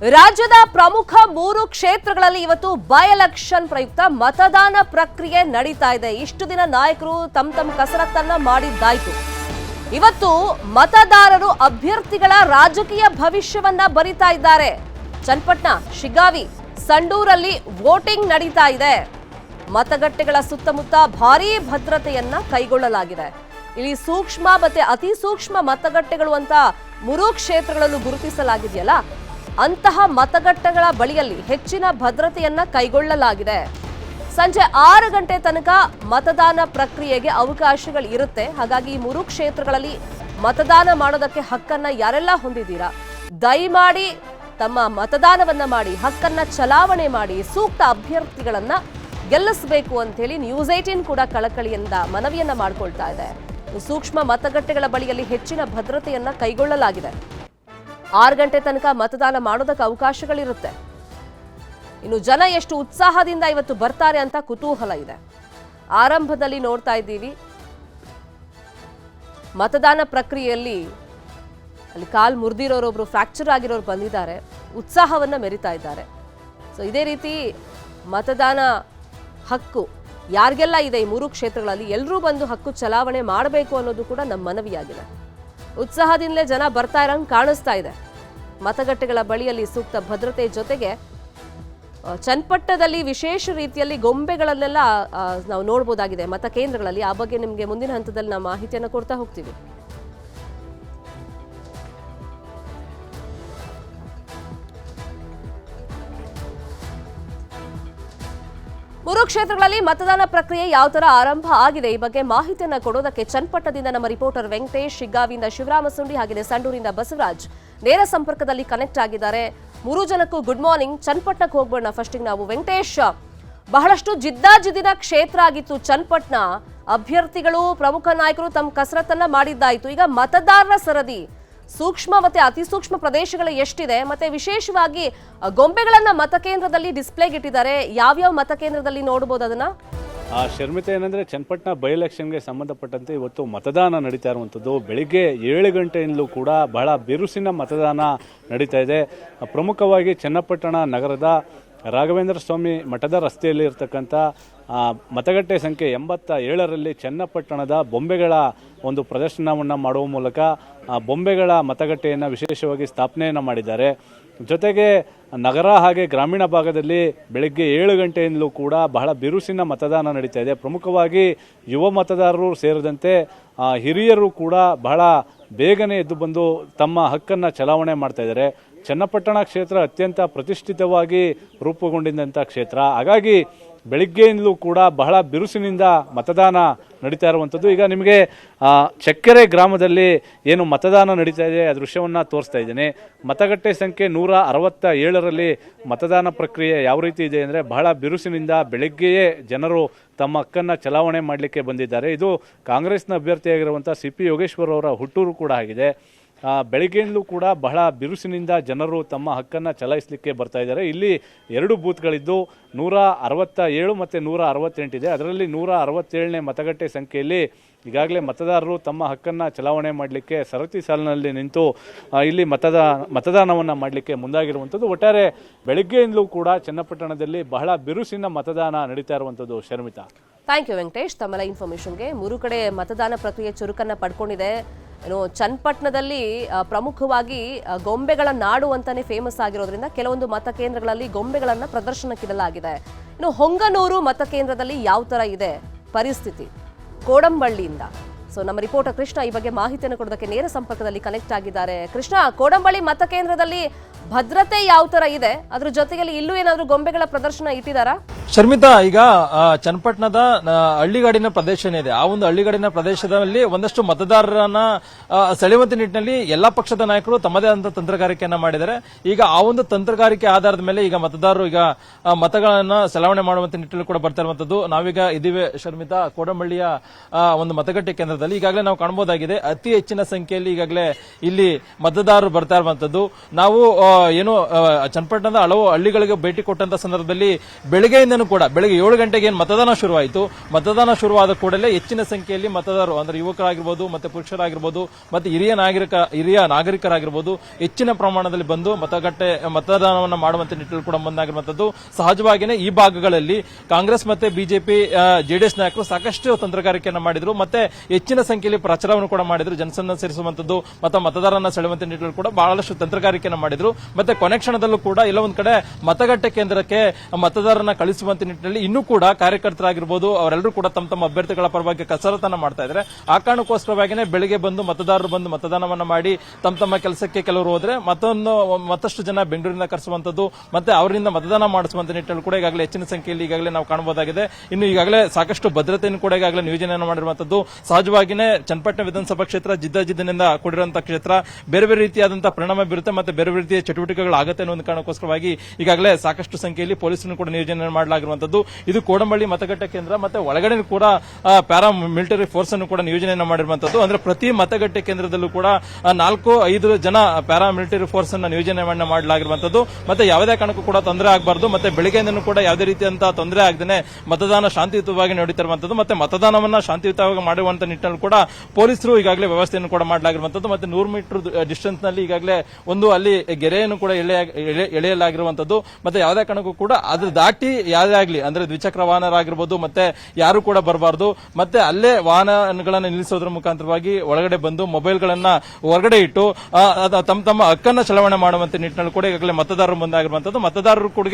ರಾಜ್ಯದ ಪ್ರಮುಖ ಮೂರು ಕ್ಷೇತ್ರಗಳಲ್ಲಿ ಇವತ್ತು ಬೈ ಎಲೆಕ್ಷನ್ ಪ್ರಯುಕ್ತ ಮತದಾನ ಪ್ರಕ್ರಿಯೆ ನಡೀತಾ ಇದೆ. ಇಷ್ಟು ದಿನ ನಾಯಕರು ತಮ್ಮ ತಮ್ಮ ಕಸರತ್ತನ್ನ ಮಾಡಿದ್ದಾಯ್ತು. ಇವತ್ತು ಮತದಾರರು ಅಭ್ಯರ್ಥಿಗಳ ರಾಜಕೀಯ ಭವಿಷ್ಯವನ್ನ ಬರಿತಾ ಇದ್ದಾರೆ. ಚನ್ನಪಟ್ಟಣ ಶಿಗಾವಿ ಸಂಡೂರಲ್ಲಿ ವೋಟಿಂಗ್ ನಡೀತಾ ಇದೆ. ಮತಗಟ್ಟೆಗಳ ಸುತ್ತಮುತ್ತ ಭಾರೀ ಭದ್ರತೆಯನ್ನ ಕೈಗೊಳ್ಳಲಾಗಿದೆ. ಇಲ್ಲಿ ಸೂಕ್ಷ್ಮ ಮತ್ತೆ ಅತಿ ಸೂಕ್ಷ್ಮ ಮತಗಟ್ಟೆಗಳು ಅಂತ ಮೂರು ಕ್ಷೇತ್ರಗಳನ್ನು ಗುರುತಿಸಲಾಗಿದೆಯಲ್ಲ? ಅಂತಹ ಮತಗಟ್ಟೆಗಳ ಬಳಿಯಲ್ಲಿ ಹೆಚ್ಚಿನ ಭದ್ರತೆಯನ್ನ ಕೈಗೊಳ್ಳಲಾಗಿದೆ. ಸಂಜೆ ಆರು ಗಂಟೆ ತನಕ ಮತದಾನ ಪ್ರಕ್ರಿಯೆಗೆ ಅವಕಾಶಗಳು ಇರುತ್ತೆ. ಹಾಗಾಗಿ ಈ ಮೂರು ಕ್ಷೇತ್ರಗಳಲ್ಲಿ ಮತದಾನ ಮಾಡೋದಕ್ಕೆ ಹಕ್ಕನ್ನ ಯಾರೆಲ್ಲ ಹೊಂದಿದ್ದೀರಾ? ದಯಮಾಡಿ ತಮ್ಮ ಮತದಾನವನ್ನ ಮಾಡಿ, ಹಕ್ಕನ್ನ ಚಲಾವಣೆ ಮಾಡಿ, ಸೂಕ್ತ ಅಭ್ಯರ್ಥಿಗಳನ್ನ ಗೆಲ್ಲಿಸಬೇಕು ಅಂತ ಹೇಳಿ ನ್ಯೂಸ್ ಏಟೀನ್ ಕೂಡ ಕಳಕಳಿಯಿಂದ ಮನವಿಯನ್ನ ಮಾಡಿಕೊಳ್ತಾ ಇದೆ. ಸೂಕ್ಷ್ಮ ಮತಗಟ್ಟೆಗಳ ಬಳಿಯಲ್ಲಿ ಹೆಚ್ಚಿನ ಭದ್ರತೆಯನ್ನ ಕೈಗೊಳ್ಳಲಾಗಿದೆ. ಆರು ಗಂಟೆ ತನಕ ಮತದಾನ ಮಾಡೋದಕ್ಕೆ ಅವಕಾಶಗಳಿರುತ್ತೆ. ಇನ್ನು ಜನ ಎಷ್ಟು ಉತ್ಸಾಹದಿಂದ ಇವತ್ತು ಬರ್ತಾರೆ ಅಂತ ಕುತೂಹಲ ಇದೆ. ಆರಂಭದಲ್ಲಿ ನೋಡ್ತಾ ಇದ್ದೀವಿ. ಮತದಾನ ಪ್ರಕ್ರಿಯೆಯಲ್ಲಿ ಅಲ್ಲಿ ಕಾಲ್ ಮುರಿದಿರೋರೊಬ್ರು ಫ್ರಾಕ್ಚರ್ ಆಗಿರೋರು ಬಂದಿದ್ದಾರೆ. ಉತ್ಸಾಹವನ್ನ ಮೆರಿತಾ ಇದ್ದಾರೆ. ಸೊ ಇದೇ ರೀತಿ ಮತದಾನ ಹಕ್ಕು ಯಾರಿಗೆಲ್ಲ ಇದೆ ಈ ಮೂರು ಕ್ಷೇತ್ರಗಳಲ್ಲಿ ಎಲ್ಲರೂ ಬಂದು ಹಕ್ಕು ಚಲಾವಣೆ ಮಾಡಬೇಕು ಅನ್ನೋದು ಕೂಡ ನಮ್ಮ ಮನವಿಯಾಗಿದೆ. ಉತ್ಸಾಹದಿಂದಲೇ ಜನ ಬರ್ತಾ ಇರೋಂಗೆ ಕಾಣಿಸ್ತಾ ಇದೆ. ಮತಗಟ್ಟೆಗಳ ಬಳಿಯಲ್ಲಿ ಸೂಕ್ತ ಭದ್ರತೆ ಜೊತೆಗೆ ಚನ್ನಪಟ್ಟದಲ್ಲಿ ವಿಶೇಷ ರೀತಿಯಲ್ಲಿ ಗೊಂಬೆಗಳನ್ನೆಲ್ಲ ಆ, ನಾವು ನೋಡ್ಬೋದಾಗಿದೆ. ಮತಕೇಂದ್ರಗಳಲ್ಲಿ ಆ ಬಗ್ಗೆ ನಿಮಗೆ ಮುಂದಿನ ಹಂತದಲ್ಲಿ ನಾವು ಮಾಹಿತಿಯನ್ನು ಕೊಡ್ತಾ ಹೋಗ್ತೀವಿ. ಮೂರು ಕ್ಷೇತ್ರಗಳಲ್ಲಿ ಮತದಾನ ಪ್ರಕ್ರಿಯೆ ಯಾವ ತರ ಆರಂಭ ಆಗಿದೆ? ಈ ಬಗ್ಗೆ ಮಾಹಿತಿಯನ್ನು ಕೊಡೋದಕ್ಕೆ ಚನ್ನಪಟ್ಟಣದಿಂದ ನಮ್ಮ ರಿಪೋರ್ಟರ್ ವೆಂಕಟೇಶ್ ಶಿಗ್ಗಾವಿಯಿಂದ ಶಿವರಾಮ ಸುಂಡಿ ಹಾಗೆ ಸಂಡೂರಿಂದ ಬಸವರಾಜ್ ನೇರ ಸಂಪರ್ಕದಲ್ಲಿ ಕನೆಕ್ಟ್ ಆಗಿದ್ದಾರೆ. ಮೂರು ಜನಕ್ಕೂ ಗುಡ್ ಮಾರ್ನಿಂಗ್ ಚನ್ನಪಟ್ಟಣಕ್ಕೆ ಹೋಗ್ಬೋಣ ಫಸ್ಟಿಗೆ ನಾವು. ವೆಂಕಟೇಶ್, ಬಹಳಷ್ಟು ಜಿದ್ದಾಜಿದ್ದಿನ ಕ್ಷೇತ್ರ ಆಗಿತ್ತು ಚನ್ನಪಟ್ಟಣ. ಅಭ್ಯರ್ಥಿಗಳು ಪ್ರಮುಖ ನಾಯಕರು ತಮ್ಮ ಕಸರತ್ತನ್ನ ಮಾಡಿದ್ದಾಯಿತು. ಈಗ ಮತದಾರರ ಸರದಿ. ಸೂಕ್ಷ್ಮ ಮತ್ತೆ ಅತಿ ಸೂಕ್ಷ್ಮ ಪ್ರದೇಶಗಳು ಎಷ್ಟಿದೆ, ಮತ್ತೆ ವಿಶೇಷವಾಗಿ ಗೊಂಬೆಗಳನ್ನ ಮತಕೇಂದ್ರದಲ್ಲಿ ಡಿಸ್ಪ್ಲೇಗೆ ಇಟ್ಟಿದ್ದಾರೆ. ಯಾವ್ಯಾವ ಮತಕೇಂದ್ರದಲ್ಲಿ ನೋಡಬಹುದು ಅದನ್ನ? ಆ, ಶರ್ಮಿತ ಏನಂದ್ರೆ, ಚನ್ನಪಟ್ಟಣ ಬೈ ಎಲೆಕ್ಷನ್ಗೆ ಸಂಬಂಧಪಟ್ಟಂತೆ ಇವತ್ತು ಮತದಾನ ನಡೀತಾ ಇರುವಂಥದ್ದು. ಬೆಳಿಗ್ಗೆ ಏಳು ಗಂಟೆಯಿಂದಲೂ ಕೂಡ ಬಹಳ ಬಿರುಸಿನ ಮತದಾನ ನಡೀತಾ ಇದೆ. ಪ್ರಮುಖವಾಗಿ ಚನ್ನಪಟ್ಟಣ ನಗರದ ರಾಘವೇಂದ್ರ ಸ್ವಾಮಿ ಮಠದ ರಸ್ತೆಯಲ್ಲಿ ಇರತಕ್ಕಂಥ ಮತಗಟ್ಟೆ ಸಂಖ್ಯೆ ಎಂಬತ್ತ ಏಳರಲ್ಲಿ ಚನ್ನಪಟ್ಟಣದ ಬೊಂಬೆಗಳ ಒಂದು ಪ್ರದರ್ಶನವನ್ನು ಮಾಡುವ ಮೂಲಕ ಬೊಂಬೆಗಳ ಮತಗಟ್ಟೆಯನ್ನು ವಿಶೇಷವಾಗಿ ಸ್ಥಾಪನೆಯನ್ನು ಮಾಡಿದ್ದಾರೆ. ಜೊತೆಗೆ ನಗರ ಹಾಗೆ ಗ್ರಾಮೀಣ ಭಾಗದಲ್ಲಿ ಬೆಳಗ್ಗೆ ಏಳು ಗಂಟೆಯಿಂದಲೂ ಕೂಡ ಬಹಳ ಬಿರುಸಿನ ಮತದಾನ ನಡೀತಾ ಇದೆ. ಪ್ರಮುಖವಾಗಿ ಯುವ ಮತದಾರರು ಸೇರಿದಂತೆ ಹಿರಿಯರು ಕೂಡ ಬಹಳ ಬೇಗನೆ ಎದ್ದು ಬಂದು ತಮ್ಮ ಹಕ್ಕನ್ನು ಚಲಾವಣೆ ಮಾಡ್ತಾ ಇದ್ದಾರೆ. ಚನ್ನಪಟ್ಟಣ ಕ್ಷೇತ್ರ ಅತ್ಯಂತ ಪ್ರತಿಷ್ಠಿತವಾಗಿ ರೂಪುಗೊಂಡಿದ್ದಂಥ ಕ್ಷೇತ್ರ. ಹಾಗಾಗಿ ಬೆಳಿಗ್ಗೆಯಿಂದಲೂ ಕೂಡ ಬಹಳ ಬಿರುಸಿನಿಂದ ಮತದಾನ ನಡೀತಾ ಇರುವಂಥದ್ದು ಈಗ ನಿಮಗೆ ಚಕ್ಕೆರೆ ಗ್ರಾಮದಲ್ಲಿ ಏನು ಮತದಾನ ನಡೀತಾ ಇದೆ? ಆ ದೃಶ್ಯವನ್ನು ತೋರಿಸ್ತಾ ಇದ್ದೇನೆ. ಮತಗಟ್ಟೆ ಸಂಖ್ಯೆ ನೂರ ಅರವತ್ತ ಏಳರಲ್ಲಿ ಮತದಾನ ಪ್ರಕ್ರಿಯೆ ಯಾವ ರೀತಿ ಇದೆ ಅಂದರೆ ಬಹಳ ಬಿರುಸಿನಿಂದ ಬೆಳಗ್ಗೆಯೇ ಜನರು ತಮ್ಮ ಹಕ್ಕನ್ನು ಚಲಾವಣೆ ಮಾಡಲಿಕ್ಕೆ ಬಂದಿದ್ದಾರೆ. ಇದು ಕಾಂಗ್ರೆಸ್ನ ಅಭ್ಯರ್ಥಿಯಾಗಿರುವಂಥ ಸಿ ಪಿ ಯೋಗೇಶ್ವರ್ ಅವರ ಹುಟ್ಟೂರು ಕೂಡ ಆಗಿದೆ. ಬೆಳಿಗ್ಗೆಯಿಂದಲೂ ಕೂಡ ಬಹಳ ಬಿರುಸಿನಿಂದ ಜನರು ತಮ್ಮ ಹಕ್ಕನ್ನು ಚಲಾಯಿಸಲಿಕ್ಕೆ ಬರ್ತಾ ಇದ್ದಾರೆ. ಇಲ್ಲಿ ಎರಡು ಬೂತ್ಗಳಿದ್ದು ನೂರ ಅರವತ್ತ ಏಳು ಮತ್ತು ನೂರ ಅರವತ್ತೆಂಟಿದೆ ಅದರಲ್ಲಿ ನೂರ ಅರವತ್ತೇಳನೇ ಮತಗಟ್ಟೆ ಸಂಖ್ಯೆಯಲ್ಲಿ ಈಗಾಗಲೇ ಮತದಾರರು ತಮ್ಮ ಹಕ್ಕನ್ನು ಚಲಾವಣೆ ಮಾಡಲಿಕ್ಕೆ ಸರತಿ ಸಾಲಿನಲ್ಲಿ ನಿಂತು ಇಲ್ಲಿ ಮತದಾ, ಮತದಾನವನ್ನು ಮಾಡಲಿಕ್ಕೆ ಮುಂದಾಗಿರುವಂಥದ್ದು. ಒಟ್ಟಾರೆ ಬೆಳಗ್ಗೆಯಿಂದಲೂ ಕೂಡ ಚನ್ನಪಟ್ಟಣದಲ್ಲಿ ಬಹಳ ಬಿರುಸಿನ ಮತದಾನ ನಡೀತಾ ಇರುವಂಥದ್ದು, ಶರ್ಮಿತಾ. ಥ್ಯಾಂಕ್ ಯು ವೆಂಕಟೇಶ್ ತಮ್ಮೆಲ್ಲ ಇನ್ಫಾರ್ಮೇಷನ್ಗೆ ಮೂರು ಕಡೆ ಮತದಾನ ಪ್ರಕ್ರಿಯೆ ಚುರುಕನ್ನು ಪಡ್ಕೊಂಡಿದೆ. ಏನು, ಚನ್ನಪಟ್ಟಣದಲ್ಲಿ ಪ್ರಮುಖವಾಗಿ ಗೊಂಬೆಗಳ ನಾಡು ಅಂತಾನೆ ಫೇಮಸ್ ಆಗಿರೋದ್ರಿಂದ ಕೆಲವೊಂದು ಮತಕೇಂದ್ರಗಳಲ್ಲಿ ಗೊಂಬೆಗಳನ್ನು ಪ್ರದರ್ಶನಕ್ಕಿಡಲಾಗಿದೆ. ಇನ್ನು ಹೊಂಗನೂರು ಮತಕೇಂದ್ರದಲ್ಲಿ ಯಾವ ಥರ ಇದೆ ಪರಿಸ್ಥಿತಿ? ಕೋಡಂಬಳ್ಳಿಯಿಂದ. ಸೊ ನಮ್ಮ ರಿಪೋರ್ಟರ್ ಕೃಷ್ಣ ಈ ಬಗ್ಗೆ ಮಾಹಿತಿಯನ್ನು ಕೊಡೋದಕ್ಕೆ ನೇರ ಸಂಪರ್ಕದಲ್ಲಿ ಕನೆಕ್ಟ್ ಆಗಿದ್ದಾರೆ. ಕೃಷ್ಣ, ಕೋಡಂಬಳ್ಳಿ ಮತಕೇಂದ್ರದಲ್ಲಿ ಭದ್ರತೆ ಯಾವ ತರ ಇದೆ? ಅದ್ರ ಜೊತೆಗೆ ಇಲ್ಲೂ ಏನಾದ್ರು ಗೊಂಬೆಗಳ ಪ್ರದರ್ಶನ ಇಟ್ಟಿದ್ದಾರಾ ಶರ್ಮಿತಾ, ಈಗ ಚನ್ನಪಟ್ಟಣದ ಹಳ್ಳಿಗಾಡಿನ ಪ್ರದೇಶ ಏನಿದೆ, ಆ ಒಂದು ಹಳ್ಳಿಗಾಡಿನ ಪ್ರದೇಶದಲ್ಲಿ ಒಂದಷ್ಟು ಮತದಾರರನ್ನ ಸೆಳೆಯುವಂತ ನಿಟ್ಟಿನಲ್ಲಿ ಎಲ್ಲಾ ಪಕ್ಷದ ನಾಯಕರು ತಮ್ಮದೇ ಆದಂತಹ ತಂತ್ರಗಾರಿಕೆಯನ್ನ ಮಾಡಿದ್ದಾರೆ. ಈಗ ಆ ಒಂದು ತಂತ್ರಗಾರಿಕೆ ಆಧಾರದ ಮೇಲೆ ಈಗ ಮತದಾರರು ಈಗ ಮತಗಳನ್ನ ಚಲಾವಣೆ ಮಾಡುವಂತ ನಿಟ್ಟಿನಲ್ಲಿ ಕೂಡ ಬರ್ತಾ ಇರುವಂತದ್ದು. ನಾವೀಗ ಇದೀವಿ ಶರ್ಮಿತಾ, ಕೋಡಂಬಳ್ಳಿಯ ಒಂದು ಮತಗಟ್ಟೆ ಕೇಂದ್ರದಲ್ಲಿ. ಈಗಾಗಲೇ ನಾವು ಕಾಣಬಹುದಾಗಿದೆ, ಅತಿ ಹೆಚ್ಚಿನ ಸಂಖ್ಯೆಯಲ್ಲಿ ಈಗಾಗಲೇ ಇಲ್ಲಿ ಮತದಾರರು ಬರ್ತಾ ಇರುವಂತದ್ದು. ನಾವು ಏನು ಚನ್ನಪಟ್ಟಣದ ಹಲವು ಹಳ್ಳಿಗಳಿಗೆ ಭೇಟಿ ಕೊಟ್ಟಂತ ಸಂದರ್ಭದಲ್ಲಿ ಬೆಳಗ್ಗೆಯಿಂದ ಬೆಳಗ್ಗೆಯಿಂದನೂ ಕೂಡ, ಬೆಳಗ್ಗೆ ಏಳು ಗಂಟೆಗೆ ಏನು ಮತದಾನ ಶುರುವಾಯಿತು. ಮತದಾನ ಶುರುವಾದ ಕೂಡಲೇ ಹೆಚ್ಚಿನ ಸಂಖ್ಯೆಯಲ್ಲಿ ಮತದಾರರು, ಅಂದ್ರೆ ಯುವಕರಾಗಿರ್ಬೋದು, ಮತ್ತೆ ಪುರುಷರಾಗಿರ್ಬೋದು, ಮತ್ತೆ ಹಿರಿಯ ನಾಗರಿಕ, ಹಿರಿಯ ನಾಗರಿಕರಾಗಿರ್ಬೋದು ಹೆಚ್ಚಿನ ಪ್ರಮಾಣದಲ್ಲಿ ಬಂದು ಮತಗಟ್ಟೆ, ಮತದಾನವನ್ನು ಮಾಡುವಂತ ನಿಟ್ಟಿನಲ್ಲಿ ಕೂಡ ಮುಂದಾಗಿರುವಂತದ್ದು. ಸಹಜವಾಗಿಯೇ ಈ ಭಾಗಗಳಲ್ಲಿ ಕಾಂಗ್ರೆಸ್ ಮತ್ತೆ ಬಿಜೆಪಿ ಜೆಡಿಎಸ್ ನಾಯಕರು ಸಾಕಷ್ಟು ತಂತ್ರಗಾರಿಕೆಯನ್ನು ಮಾಡಿದ್ರು. ಮತ್ತೆ ಹೆಚ್ಚಿನ ಸಂಖ್ಯೆಯಲ್ಲಿ ಪ್ರಚಾರವನ್ನು ಕೂಡ ಮಾಡಿದ್ರು. ಜನಸನ್ನ ಸೇರಿಸುವಂತದ್ದು ಮತ್ತು ಮತದಾರರನ್ನ ಸೆಳೆಯುವಂತ ನಿಟ್ಟಿನಲ್ಲಿ ಕೂಡ ಬಹಳಷ್ಟು ತಂತ್ರಗಾರಿಕೆಯನ್ನು ಮಾಡಿದ್ರು. ಮತ್ತೆ ಕೊನೆ ಕ್ಷಣದಲ್ಲೂ ಕೂಡ ಎಲ್ಲ ಒಂದ್ ಕಡೆ ಮತಗಟ್ಟೆ ಕೇಂದ್ರಕ್ಕೆ ಮತದಾರರನ್ನ ಕಳಿಸುವಂತ ನಿಟ್ಟಿನಲ್ಲಿ ಇನ್ನೂ ಕೂಡ ಕಾರ್ಯಕರ್ತರಾಗಿರ್ಬೋದು. ಅವರೆಲ್ಲರೂ ಕೂಡ ತಮ್ಮ ತಮ್ಮ ಅಭ್ಯರ್ಥಿಗಳ ಪರವಾಗಿ ಕಸರತ್ತನ್ನ ಮಾಡ್ತಾ ಇದ್ದಾರೆ. ಆ ಕಾರಣಕ್ಕೋಸ್ಕರವಾಗಿನೇ ಬೆಳಿಗ್ಗೆ ಬಂದು ಮತದಾರರು ಬಂದು ಮತದಾನವನ್ನ ಮಾಡಿ ತಮ್ಮ ತಮ್ಮ ಕೆಲಸಕ್ಕೆ ಕೆಲವರು ಹೋದ್ರೆ ಮತ್ತೊಂದು ಮತ್ತಷ್ಟು ಜನ ಬೆಂಗಳೂರಿನ ಕರೆಸುವಂತದ್ದು ಮತ್ತೆ ಅವರಿಂದ ಮತದಾನ ಮಾಡಿಸುವಂತ ನಿಟ್ಟಿನಲ್ಲಿ ಕೂಡ ಈಗಾಗಲೇ ಹೆಚ್ಚಿನ ಸಂಖ್ಯೆಯಲ್ಲಿ ಈಗಾಗಲೇ ನಾವು ಕಾಣಬಹುದಾಗಿದೆ. ಇನ್ನು ಈಗಾಗಲೇ ಸಾಕಷ್ಟು ಭದ್ರತೆಯನ್ನು ಕೂಡ ಈಗಾಗಲೇ ನಿಯೋಜನೆಯನ್ನು ಮಾಡಿರುವಂತದ್ದು ಸಹಜವಾಗಿಯೇ ಚನ್ನಪಟ್ಟಣ ವಿಧಾನಸಭಾ ಕ್ಷೇತ್ರ ಜಿದ್ದಾಜಿದ್ದಿನಿಂದ ಕೂಡಿರುವಂತಹ ಕ್ಷೇತ್ರ ಬೇರೆ ಬೇರೆ ರೀತಿಯಾದಂತಹ ಪರಿಣಾಮ ಬೀರುತ್ತೆ ಮತ್ತೆ ಬೇರೆ ಬೇರೆ ರೀತಿಯ ಚಟುವಟಿಕೆಗಳು ಆಗುತ್ತೆ ಅನ್ನೋ ಒಂದು ಕಾರಣಕ್ಕೋಸ್ಕರವಾಗಿ ಈಗಾಗಲೇ ಸಾಕಷ್ಟು ಸಂಖ್ಯೆಯಲ್ಲಿ ಪೊಲೀಸರನ್ನು ಕೂಡ ನಿಯೋಜನೆ ಮಾಡಲಾಗಿರುವಂತದ್ದು. ಇದು ಕೋಡಂಬಳ್ಳಿ ಮತಗಟ್ಟೆ ಕೇಂದ್ರ ಮತ್ತೆ ಒಳಗಡೆ ಕೂಡ ಪ್ಯಾರಾ ಮಿಲಿಟರಿ ಫೋರ್ಸ್ ಅನ್ನು ಕೂಡ ನಿಯೋಜನೆ ಮಾಡಿರುವಂತದ್ದು. ಅಂದ್ರೆ ಪ್ರತಿ ಮತಗಟ್ಟೆ ಕೇಂದ್ರದಲ್ಲೂ ಕೂಡ ನಾಲ್ಕು, ಐದು ಜನ ಪ್ಯಾರಾ ಮಿಲಿಟರಿ ಫೋರ್ಸ್ ಅನ್ನು ನಿಯೋಜನೆ ಮಾಡಲಾಗಿರುವಂತದ್ದು. ಮತ್ತೆ ಯಾವುದೇ ಕಾರಣಕ್ಕೂ ಕೂಡ ತೊಂದರೆ ಆಗಬಾರದು. ಮತ್ತೆ ಬೆಳಗ್ಗೆಯಿಂದನೂ ಕೂಡ ಯಾವುದೇ ರೀತಿಯಂತಹ ತೊಂದರೆ ಆಗದೇ ಮತದಾನ ಶಾಂತಿಯುತವಾಗಿ ನಡೀತಿರುವಂತದ್ದು ಮತ್ತೆ ಮತದಾನವನ್ನ ಶಾಂತಿಯುತವಾಗಿ ಮಾಡುವಂತ ನಿಟ್ಟಿನಲ್ಲಿ ಕೂಡ ಪೊಲೀಸರು ಈಗಾಗಲೇ ವ್ಯವಸ್ಥೆಯನ್ನು ಕೂಡ ಮಾಡಲಾಗಿರುವಂತದ್ದು ಮತ್ತೆ ನೂರು ಮೀಟರ್ ಡಿಸ್ಟೆನ್ಸ್ನಲ್ಲಿ ಈಗಾಗಲೇ ಒಂದು ಅಲ್ಲಿ ಗೆರೆಯನ್ನು ಕೂಡ ಎಳೆ ಎಳೆ- ಎಳೆಯಲಾಗಿರುವಂತದ್ದು. ಮತ್ತೆ ಯಾವುದೇ ಕಾರಣಕ್ಕೂ ಕೂಡ ಅದು ದಾಟಿ ಯಾವುದೇ ಆಗಲಿ, ಅಂದ್ರೆ ದ್ವಿಚಕ್ರ ವಾಹನರಾಗಿರ್ಬೋದು, ಮತ್ತೆ ಯಾರು ಕೂಡ ಬರಬಾರದು. ಮತ್ತೆ ಅಲ್ಲೇ ವಾಹನಗಳನ್ನು ನಿಲ್ಲಿಸೋದ್ರ ಮುಖಾಂತರವಾಗಿ ಒಳಗಡೆ ಬಂದು ಮೊಬೈಲ್ಗಳನ್ನ ಹೊರಗಡೆ ಇಟ್ಟು ತಮ್ಮ ತಮ್ಮ ಹಕ್ಕನ್ನ ಚಲಾವಣೆ ಮಾಡುವಂತ ನಿಟ್ಟಿನಲ್ಲಿ ಕೂಡ ಈಗಾಗಲೇ ಮತದಾರರು ಮುಂದಾಗಿರುವಂತದ್ದು. ಮತದಾರರು ಕೂಡ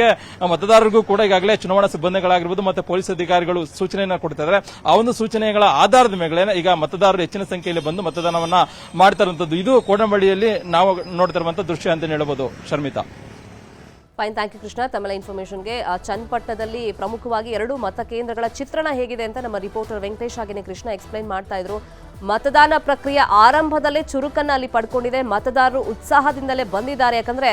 ಮತದಾರರಿಗೂ ಕೂಡ ಈಗಾಗಲೇ ಚುನಾವಣಾ ಸಿಬ್ಬಂದಿಗಳಾಗಿರ್ಬೋದು, ಮತ್ತೆ ಪೊಲೀಸ್ ಅಧಿಕಾರಿಗಳು ಸೂಚನೆಯನ್ನ ಕೊಡ್ತಾರೆ ಆ ಒಂದು ಸೂಚನೆಗಳ ಆಧಾರದ ಮೇಲೆ ಈಗ ಮತದಾರರು ಹೆಚ್ಚಿನ ಸಂಖ್ಯೆಯಲ್ಲಿ ಬಂದು ಮತದಾನವನ್ನ ಮಾಡ್ತಾರಂತದ್ದು. ಇದು ಕೋಡಂಬಳ್ಳಿಯಲ್ಲಿ ನಾವು ನೋಡ್ತಿರುವಂತ ದೃಶ್ಯ ಅಂತ ಹೇಳಬಹುದು Sharmita. Fine thank you Krishna. ತಮಿಳ ಇನ್ಫಾರ್ಮೇಷನ್ಗೆ ಚನ್ನಪಟ್ಟಣದಲ್ಲಿ ಪ್ರಮುಖವಾಗಿ ಎರಡು ಮತ ಕೇಂದ್ರಗಳ ಚಿತ್ರಣ ಹೇಗಿದೆ ಅಂತ ನಮ್ಮ ರಿಪೋರ್ಟರ್ ವೆಂಕಟೇಶ್ ಆಗಿನೇ ಕೃಷ್ಣ ಎಕ್ಸ್ಪ್ಲೈನ್ ಮಾಡ್ತಾ ಇದ್ರು. ಮತದಾನ ಪ್ರಕ್ರಿಯೆ ಆರಂಭದಲ್ಲೇ ಚುರುಕನ್ನ ಅಲ್ಲಿ ಪಡ್ಕೊಂಡಿದೆ. ಮತದಾರರು ಉತ್ಸಾಹದಿಂದಲೇ ಬಂದಿದ್ದಾರೆ. ಯಾಕಂದ್ರೆ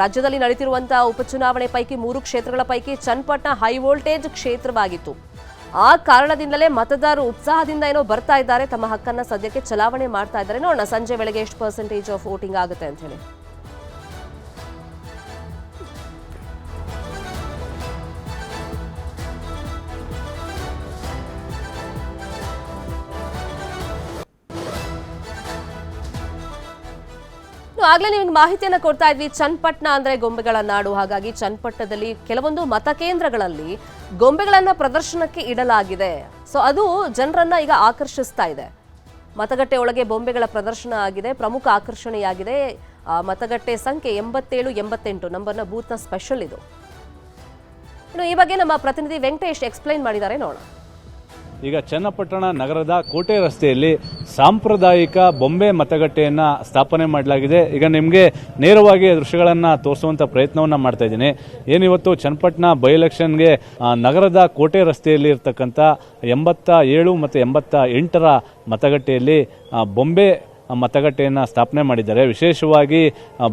ರಾಜ್ಯದಲ್ಲಿ ನಡೀತಿರುವಂತಹ ಉಪಚುನಾವಣೆ ಪೈಕಿ ಮೂರು ಕ್ಷೇತ್ರಗಳ ಪೈಕಿ ಚನ್ನಪಟ್ಟಣ ಹೈ ವೋಲ್ಟೇಜ್ ಕ್ಷೇತ್ರವಾಗಿತ್ತು. ಆ ಕಾರಣದಿಂದಲೇ ಮತದಾರರು ಉತ್ಸಾಹದಿಂದ ಏನೋ ಬರ್ತಾ ಇದ್ದಾರೆ, ತಮ್ಮ ಹಕ್ಕನ್ನ ಸದ್ಯಕ್ಕೆ ಚಲಾವಣೆ ಮಾಡ್ತಾ ಇದ್ದಾರೆ. ನೋಡೋಣ, ಸಂಜೆ ವೇಳೆಗೆ ಎಷ್ಟು ಪರ್ಸೆಂಟೇಜ್ ಆಫ್ ವೋಟಿಂಗ್ ಆಗುತ್ತೆ ಅಂತ ಹೇಳಿ. ಆಗ್ಲೇ ನಿಮಗೆ ಮಾಹಿತಿಯನ್ನ ಕೊಡ್ತಾ ಇದ್ವಿ, ಚನ್ನಪಟ್ಟಣ ಅಂದ್ರೆ ಗೊಂಬೆಗಳ ನಾಡು. ಹಾಗಾಗಿ ಚನ್ನಪಟ್ಟಣದಲ್ಲಿ ಕೆಲವೊಂದು ಮತಕೇಂದ್ರಗಳಲ್ಲಿ ಗೊಂಬೆಗಳನ್ನ ಪ್ರದರ್ಶನಕ್ಕೆ ಇಡಲಾಗಿದೆ. ಸೊ ಅದು ಜನರನ್ನ ಈಗ ಆಕರ್ಷಿಸ್ತಾ ಇದೆ. ಮತಗಟ್ಟೆ ಒಳಗೆ ಬೊಂಬೆಗಳ ಪ್ರದರ್ಶನ ಆಗಿದೆ, ಪ್ರಮುಖ ಆಕರ್ಷಣೆಯಾಗಿದೆ. ಮತಗಟ್ಟೆ ಸಂಖ್ಯೆ ಎಂಬತ್ತೇಳು, ಎಂಬತ್ತೆಂಟು ನಂಬರ್ನ ಬೂತ್ನ ಸ್ಪೆಷಲ್ ಇದು. ಇನ್ನು ಈ ಬಗ್ಗೆ ನಮ್ಮ ಪ್ರತಿನಿಧಿ ವೆಂಕಟೇಶ್ ಎಕ್ಸ್ಪ್ಲೈನ್ ಮಾಡಿದ್ದಾರೆ, ನೋಡೋಣ. ಈಗ ಚನ್ನಪಟ್ಟಣ ನಗರದ ಕೋಟೆ ರಸ್ತೆಯಲ್ಲಿ ಸಾಂಪ್ರದಾಯಿಕ ಬೊಂಬೆ ಮತಗಟ್ಟೆಯನ್ನ ಸ್ಥಾಪನೆ ಮಾಡಲಾಗಿದೆ. ಈಗ ನಿಮಗೆ ನೇರವಾಗಿ ದೃಶ್ಯಗಳನ್ನು ತೋರಿಸುವಂತ ಪ್ರಯತ್ನವನ್ನ ಮಾಡ್ತಾ ಇದ್ದೀನಿ. ಏನಿವತ್ತು ಚನ್ನಪಟ್ಟಣ ಬೈ ಎಲೆಕ್ಷನ್ಗೆ ನಗರದ ಕೋಟೆ ರಸ್ತೆಯಲ್ಲಿ ಇರ್ತಕ್ಕಂಥ ಎಂಬತ್ತ ಏಳು ಮತ್ತು ಎಂಬತ್ತ ಎಂಟರ ಮತಗಟ್ಟೆಯಲ್ಲಿ ಬೊಂಬೆ ಮತಗಟ್ಟೆಯನ್ನು ಸ್ಥಾಪನೆ ಮಾಡಿದ್ದಾರೆ. ವಿಶೇಷವಾಗಿ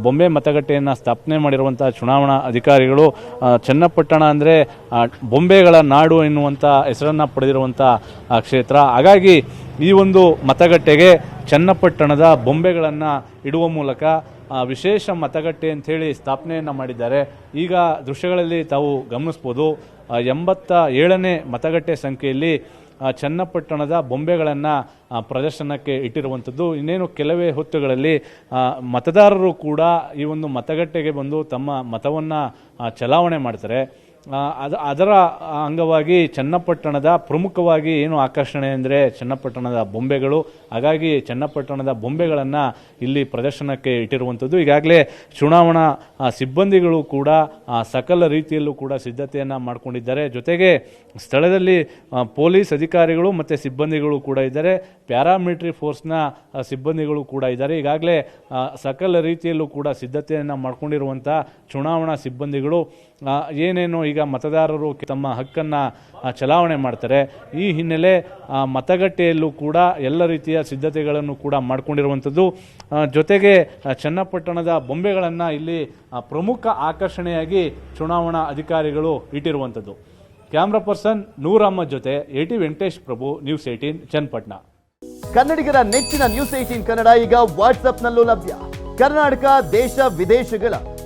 ಬೊಂಬೆ ಮತಗಟ್ಟೆಯನ್ನು ಸ್ಥಾಪನೆ ಮಾಡಿರುವಂಥ ಚುನಾವಣಾ ಅಧಿಕಾರಿಗಳು ಚನ್ನಪಟ್ಟಣ ಅಂದರೆ ಬೊಂಬೆಗಳ ನಾಡು ಎನ್ನುವಂಥ ಹೆಸರನ್ನು ಪಡೆದಿರುವಂಥ ಕ್ಷೇತ್ರ. ಹಾಗಾಗಿ, ಈ ಒಂದು ಮತಗಟ್ಟೆಗೆ ಚನ್ನಪಟ್ಟಣದ ಬೊಂಬೆಗಳನ್ನು ಇಡುವ ಮೂಲಕ ವಿಶೇಷ ಮತಗಟ್ಟೆ ಅಂಥೇಳಿ ಸ್ಥಾಪನೆಯನ್ನು ಮಾಡಿದ್ದಾರೆ. ಈಗ ದೃಶ್ಯಗಳಲ್ಲಿ ತಾವು ಗಮನಿಸ್ಬೋದು ಎಂಬತ್ತ ಏಳನೇ ಮತಗಟ್ಟೆ ಸಂಖ್ಯೆಯಲ್ಲಿ ಚನ್ನಪಟ್ಟಣದ ಬೊಂಬೆಗಳನ್ನು ಪ್ರದರ್ಶನಕ್ಕೆ ಇಟ್ಟಿರುವಂಥದ್ದು. ಇನ್ನೇನು ಕೆಲವೇ ಹೊತ್ತುಗಳಲ್ಲಿ ಮತದಾರರು ಕೂಡ ಈ ಒಂದು ಮತಗಟ್ಟೆಗೆ ಬಂದು ತಮ್ಮ ಮತವನ್ನು ಚಲಾವಣೆ ಮಾಡ್ತಾರೆ. ಅದ, ಅದರ ಅಂಗವಾಗಿ ಚನ್ನಪಟ್ಟಣದ ಪ್ರಮುಖವಾಗಿ ಏನು ಆಕರ್ಷಣೆ ಅಂದರೆ ಚನ್ನಪಟ್ಟಣದ ಬೊಂಬೆಗಳು. ಹಾಗಾಗಿ ಚನ್ನಪಟ್ಟಣದ ಬೊಂಬೆಗಳನ್ನು ಇಲ್ಲಿ ಪ್ರದರ್ಶನಕ್ಕೆ ಇಟ್ಟಿರುವಂಥದ್ದು. ಈಗಾಗಲೇ ಚುನಾವಣಾ ಸಿಬ್ಬಂದಿಗಳು ಕೂಡ ಸಕಲ ರೀತಿಯಲ್ಲೂ ಕೂಡ ಸಿದ್ಧತೆಯನ್ನು ಮಾಡಿಕೊಂಡಿದ್ದಾರೆ. ಜೊತೆಗೆ ಸ್ಥಳದಲ್ಲಿ ಪೊಲೀಸ್ ಅಧಿಕಾರಿಗಳು ಮತ್ತು ಸಿಬ್ಬಂದಿಗಳು ಕೂಡ ಇದ್ದಾರೆ. ಪ್ಯಾರಾಮಿಲಿಟ್ರಿ ಫೋರ್ಸ್ನ ಸಿಬ್ಬಂದಿಗಳು ಕೂಡ ಇದ್ದಾರೆ. ಈಗಾಗಲೇ ಸಕಲ ರೀತಿಯಲ್ಲೂ ಕೂಡ ಸಿದ್ಧತೆಯನ್ನು ಮಾಡಿಕೊಂಡಿರುವಂಥ ಚುನಾವಣಾ ಸಿಬ್ಬಂದಿಗಳು ಏನೇನು ಈಗ ಮತದಾರರು ತಮ್ಮ ಹಕ್ಕನ್ನು ಚಲಾವಣೆ ಮಾಡ್ತಾರೆ. ಈ ಹಿನ್ನೆಲೆ ಮತಗಟ್ಟೆಯಲ್ಲೂ ಕೂಡ ಎಲ್ಲ ರೀತಿಯ ಸಿದ್ಧತೆಗಳನ್ನು ಕೂಡ ಮಾಡಿಕೊಂಡಿರುವಂಥದ್ದು. ಜೊತೆಗೆ ಚನ್ನಪಟ್ಟಣದ ಬೊಂಬೆಗಳನ್ನು ಇಲ್ಲಿ ಪ್ರಮುಖ ಆಕರ್ಷಣೆಯಾಗಿ ಚುನಾವಣಾ ಅಧಿಕಾರಿಗಳು ಇಟ್ಟಿರುವಂಥದ್ದು. ಕ್ಯಾಮ್ರಾ ಪರ್ಸನ್ ನೂರಮ್ಮ ಜೊತೆ A T Venkatesh Prabhu, news eighteen, Channapatna. ಕನ್ನಡಿಗರ ನೆಚ್ಚಿನ ನ್ಯೂಸ್ ಏಟೀನ್ ಕನ್ನಡ ಈಗ ವಾಟ್ಸ್ಆಪ್ನಲ್ಲೂ ಲಭ್ಯ. ಕರ್ನಾಟಕ, ದೇಶ, ವಿದೇಶಗಳ